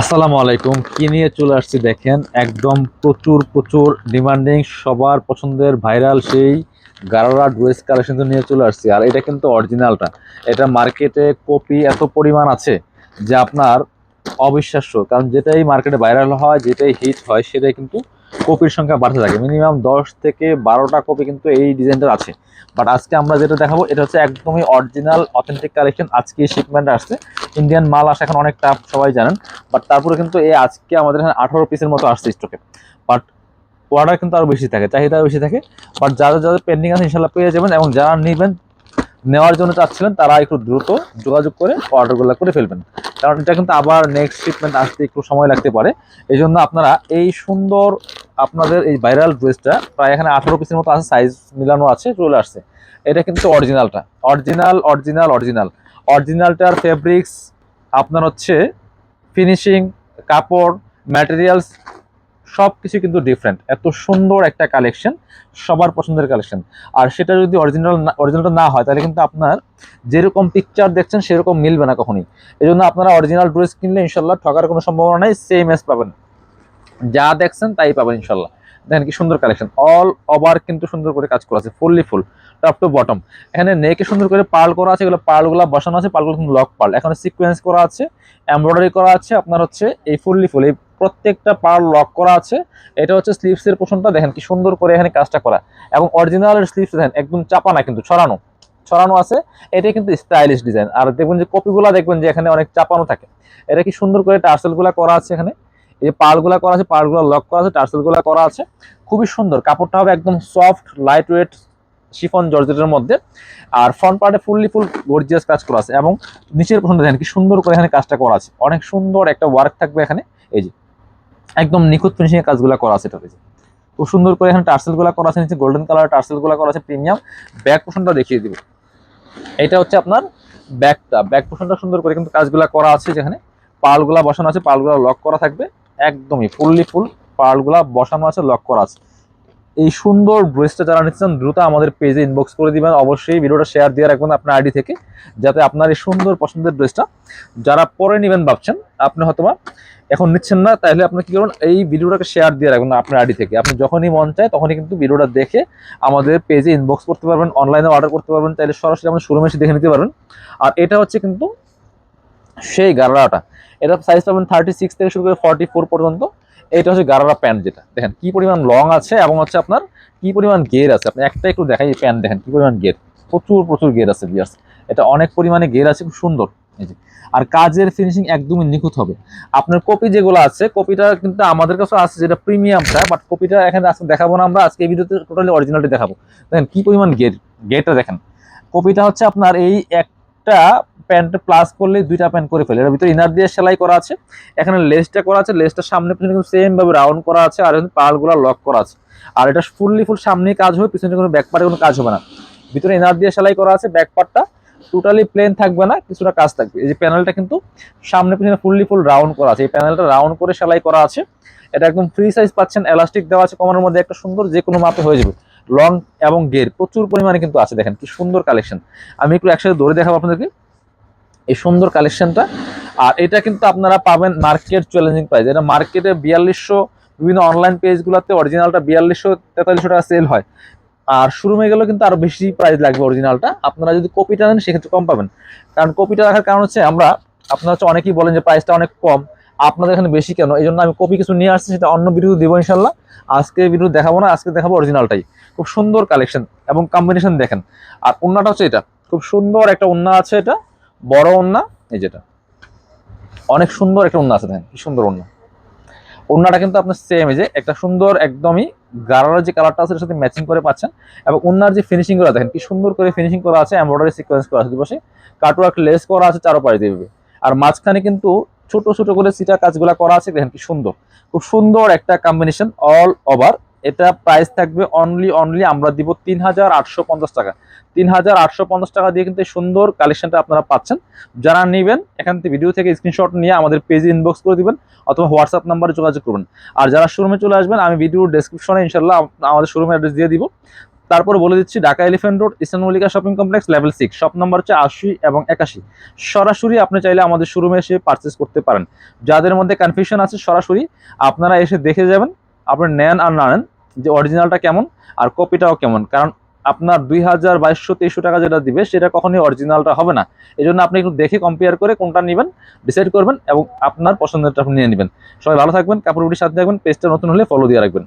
আসসালামু আলাইকুম। কি নিয়ে চলে আসছি দেখেন, একদম প্রচুর প্রচুর ডিমান্ডিং সবার পছন্দের ভাইরাল সেই গারোরা ড্রেস কালেকশন নিয়ে চলে আসছি। আর এটা কিন্তু অরিজিনালটা এটা মার্কেটে কপি এত পরিমাণ আছে যে আপনার অবিশ্বাস্য। কারণ যেটাই মার্কেটে ভাইরাল হয়, যেটাই হিট হয়, সেটাই কিন্তু কপির সংখ্যা বাড়তে থাকে। মিনিমাম দশ থেকে বারোটা কপি কিন্তু এই ডিজাইনটার আছে। বাট আজকে আমরা যেটা দেখাবো, এটা হচ্ছে একদমই অরিজিনাল অথেন্টিক কালেকশন আজকে শিপমেন্ট আসছে। ইন্ডিয়ান মাল আসা এখন অনেক টাফ সবাই জানেন। বাট তারপরে কিন্তু এই আজকে আমাদের এখানে আঠারো পিসের মতো আসছে স্টকে বাট অর্ডার কিন্তু আরও বেশি থাকে, চাহিদা বেশি থাকে। বাট যাদের যাদের পেন্ডিং আছে ইনশাল্লাহ পেয়ে যাবেন এবং যারা নেবেন, নেওয়ার জন্য চাচ্ছিলেন, তারা একটু দ্রুত যোগাযোগ করে অর্ডারগুলো করে ফেলবেন। কারণ এটা কিন্তু আবার নেক্সট শিপমেন্ট আসতে একটু সময় লাগতে পারে। এই জন্য আপনারা এই সুন্দর আপনাদের এই ভাইরাল ড্রেসটা প্রায় এখানে আঠারো পিসের মতো আছে সাইজ মিলানো আছে, চলে আসছে। এটা কিন্তু অরিজিনালটা অরিজিনাল অরিজিনাল অরিজিনাল অরিজিনালটার ফেব্রিক্স আপনার হচ্ছে ফিনিশিং কাপড় ম্যাটেরিয়ালস সব কিছু কিন্তু ডিফারেন্ট এত সুন্দর একটা কালেকশন সবার পছন্দের কালেকশন আর সেটা যদি অরিজিনাল অরিজিনালটা না হয়, তাহলে কিন্তু আপনার যেরকম পিকচার দেখছেন, সেরকম মিলবে না কখনই। এই জন্য আপনারা অরিজিনাল ড্রেস কিনলে ইনশাল্লাহ ঠকার কোনো সম্ভাবনা নেই সেম এস পাবেন। যা দেখছেন তাই পাবেন ইনশাল্লাহ। দেখেন কি সুন্দর কালেকশন অল ওভার কিন্তু সুন্দর করে কাজ করা আছে fully full top to bottom এখানে নেকে সুন্দর করে পার্ল করা আছে, এগুলো পার্লগুলো বসানো আছে পার্লগুলো কিন্তু লক পার্ল এখানে সিকোয়েন্স করা আছে এমব্রয়ডারি করা আছে, আপনার হচ্ছে এই ফুললি ফুল এই প্রত্যেকটা পার্ল লক করা আছে। এটা হচ্ছে স্লিভসের পোষণটা দেখেন কি সুন্দর করে এখানে কাজটা করা। এবং অরিজিনাল স্লিভস দেখেন, একদম চাপা না কিন্তু, ছড়ানো। ছড়ানো আছে এটা কিন্তু স্টাইলিশ ডিজাইন আর দেখবেন যে কপিগুলো দেখবেন যে এখানে অনেক চাপানো থাকে। এটা কি সুন্দর করে টার্সেলগুলো করা আছে এখানে। এই পার্লগুলো করা আছে পার্লগুলো লক করা আছে, টার্সেলগুলো করা আছে। খুবই সুন্দর। কাপড়টা হবে একদম সফট লাইট ওয়েট শিফন জর্জেটের মধ্যে। আর ফ্রন্ট পার্টে ফুললি ফুল গর্জিয়াস কাজ করা আছে এবং নিচের পছন্দ দেখেন কি সুন্দর করে এখানে কাজটা করা আছে। অনেক সুন্দর একটা ওয়ার্ক থাকবে এখানে। এই যে একদম নিখুঁত ফিনিশিং এর কাজগুলো করা আছে এটাতে। খুব সুন্দর করে এখানে টার্সেলগুলো করা আছে, নিচে গোল্ডেন কালার টার্সেলগুলো করা আছে প্রিমিয়াম ব্যাক পোষণটা দেখিয়ে দিব। এটা হচ্ছে আপনার ব্যাকটা ব্যাক পোষণটা সুন্দর করে কিন্তু কাজগুলো করা আছে যেখানে। পালগুলা বসানো আছে, পালগুলা লক করা থাকবে। একদমই ফুললি ফুল পার্লগুলা বসানো আছে লক করা আছে। এই সুন্দর ড্রেসটা যারা নিচ্ছেন, দ্রুত আমাদের পেজে ইনবক্স করে দিবেন। অবশ্যই ভিডিওটা শেয়ার দিয়ে রাখবেন আপনার আইডি থেকে, যাতে আপনার এই সুন্দর পছন্দের ড্রেসটা যারা পরে নেবেন ভাবছেন, আপনি হয়তোবা এখন নিচ্ছেন না, তাহলে আপনি কি করুন এই ভিডিওটাকে শেয়ার দিয়ে রাখবেন আপনার আইডি থেকে। আপনি যখনই মন চায়, তখনই কিন্তু ভিডিওটা দেখে আমাদের পেজে ইনবক্স করতে পারবেন অনলাইনে অর্ডার করতে পারবেন, তাহলে সরাসরি আমাদের শোরুমে এসে দেখে নিতে পারবেন। আর এটা হচ্ছে কিন্তু সেই গারাটা এটা সাইজ পাবেন থার্টি সিক্স থেকে শুরু করে ফর্টি ফোর পর্যন্ত। এটা হচ্ছে গারারা প্যান্ট যেটা। দেখেন, কি পরিমাণ লং আছে এবং হচ্ছে আপনার কি পরিমাণ গের আছে। আপনি একটা একটু দেখাই প্যান্ট দেখেন কি পরিমাণ গের প্রচুর প্রচুর গের আছে বিয়ার্স এটা অনেক পরিমাণে গের আছে, খুব সুন্দর। এই যে। আর কাজের ফিনিশিং একদমই নিখুঁত হবে। আপনার কপি যেগুলো আছে কপিটা কিন্তু আমাদের কাছে আছে, যেটা প্রিমিয়ামটা বাট কপিটা এখানে আজকে দেখাবো না আমরা। আজকে এই ভিডিওতে টোটালি অরিজিনালটি দেখাবো। দেখেন, কি পরিমাণ গের গেটটা দেখেন। কপিটা হচ্ছে আপনার এই একটা প্যান্ট প্লাস করলে দুইটা প্যান্ট করে ফেলে। এর ভিতরে ইনার দিয়ে সেলাই করা আছে। এখানে লেসটা করা আছে। লেসটা সামনে পিছনে কিন্তু সেম ভাবে রাউন্ড করা আছে আর পালগুলো লক করা আছে। আর এটা ফুললি ফুল সামনে কাজ হবে, পিছনে কোনো ব্যাক পার্টে কোনো কাজ হবে না। ভিতরে ইনার দিয়ে সেলাই করা আছে ব্যাক পার্টটা টোটালি প্লেন থাকবে না, কিছুটা কাজ থাকবে। এই যে প্যানেলটা কিন্তু সামনে পিছনে ফুললি ফুল রাউন্ড করা আছে। এই প্যানেলটা রাউন্ড করে সেলাই করা আছে। এটা একদম ফ্রি সাইজ পাচ্ছেন এলাস্টিক দেওয়া আছে কমানোর মধ্যে। একটা সুন্দর যে কোনো মাপে হয়ে যাবে। লং এবং গের প্রচুর পরিমাণে কিন্তু আছে। দেখেন কি সুন্দর কালেকশন আমি একটু একসাথে ধরে দেখাবো আপনাদেরকে। এই সুন্দর কালেকশনটা আর এটা কিন্তু আপনারা পাবেন মার্কেট চ্যালেঞ্জিং প্রাইস এটা মার্কেটে বিয়াল্লিশশো, বিভিন্ন অনলাইন পেজগুলোতে অরিজিনালটা বিয়াল্লিশশো, তেতাল্লিশশো টাকা সেল হয়। আর শোরুমে গেলেও কিন্তু আরও বেশি প্রাইস লাগবে অরিজিনালটা আপনারা যদি কপিটা নেন, সেক্ষেত্রে কম পাবেন। কারণ কপিটা রাখার কারণ হচ্ছে, আমরা, আপনারা হচ্ছে অনেকেই বলেন যে প্রাইসটা অনেক কম। আপনাদের এখানে বেশি কেন? এই জন্য আমি কপি কিছু নিয়ে আসছি, সেটা অন্য ভিডিও দিব ইনশাল্লাহ আজকে ভিডিও দেখাবো না, আজকে দেখাবো অরিজিনালটাই খুব সুন্দর কালেকশন এবং কম্বিনেশন দেখেন। আর ওন্নাটা হচ্ছে এটা। খুব সুন্দর একটা ওন্না আছে এটা। বড় ওন্না এই যেটা। অনেক সুন্দর একটা ওন্না আছে দেখেন, কি সুন্দর ওন্না ওন্নাটা কিন্তু আপনার সেম এই যে একটা সুন্দর একদমই গারার যে কালারটা আছে সাথে ম্যাচিং করে পাচ্ছেন। এবং ওন্নার যে ফিনিশিং করা দেখেন কি সুন্দর করে ফিনিশিং করা আছে এমব্রয়ডারি সিকোয়েন্স করা আছে দুপাশে। কাটওয়ার্ক লেস করা আছে চারোপাশে দেবে আর মাঝখানে কিন্তু ছোট ছোট করে সিটা কাজগুলা করা আছে, দেখেন কি সুন্দর। খুব সুন্দর একটা কম্বিনেশন অল ওভার এটা প্রাইস থাকবে অনলি অনলি আমরা দিব তিন হাজার আটশো পঞ্চাশ টাকা। তিন হাজার আটশো পঞ্চাশ টাকা দিয়ে কিন্তু সুন্দর কালেকশনটা আপনারা পাচ্ছেন। যারা নেবেন, এখান থেকে ভিডিও থেকে স্ক্রিনশট নিয়ে আমাদের পেজে ইনবক্স করে দিবেন অথবা হোয়াটসঅ্যাপ নাম্বারে যোগাযোগ করবেন। আর যারা শোরুমে চলে আসবেন, আমি ভিডিও ডেসক্রিপশনে ইনশাল্লাহ আমাদের শোরুমের অ্যাড্রেস দিয়ে দিব। তারপর বলে দিচ্ছি, Dhaka elephant road eastern Mallika shopping complex level six shop number হচ্ছে আশি এবং একাশি। সরাসরি আপনি চাইলে আমাদের শোরুমে এসে পারচেস করতে পারেন। যাদের মধ্যে কনফিউশন আছে, সরাসরি আপনারা এসে দেখে যাবেন। আপনি নেন আর না নেন। যে অরিজিনালটা কেমন আর কপিটাও কেমন? কারণ আপনার দুই হাজার বাইশশো তেইশশো টাকা যেটা দিবে, সেটা কখনোই অরিজিনালটা হবে না। এই জন্য আপনি একটু দেখে কম্পেয়ার করে কোনটা নেবেন ডিসাইড করবেন এবং আপনার পছন্দটা আপনি নিয়ে নেবেন। সবাই ভালো থাকবেন কাপড় সাথে থাকবেন, পেজটা নতুন হলে ফলো দিয়ে রাখবেন।